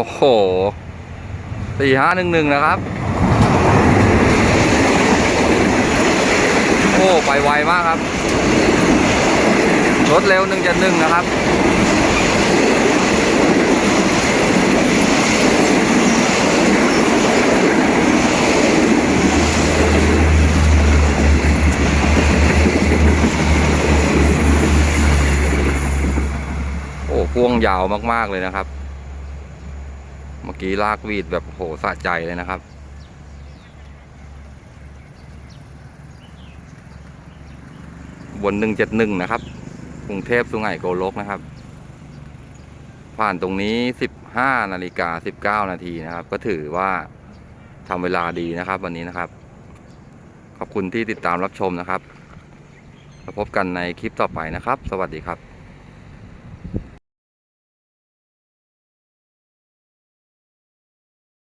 อ้โหสี่ห้าหนึ่งหนึ่งนะครับ โอ้ ไปไวมากครับรถเร็วหนึ่งจะหนึ่งนะครับโอ้พ่วงยาวมาก ๆ เลยนะครับ เมื่อกี้ลากวีดแบบโหสะใจเลยนะครับ บนหนึ่งเจ็ดหนึ่งนะครับ กรุงเทพสุไหงโกลกนะครับ ผ่านตรงนี้สิบห้านาฬิกาสิบเก้านาทีนะครับ ก็ถือว่าทำเวลาดีนะครับวันนี้นะครับ ขอบคุณที่ติดตามรับชมนะครับแล้วพบกันในคลิปต่อไปนะครับ สวัสดีครับ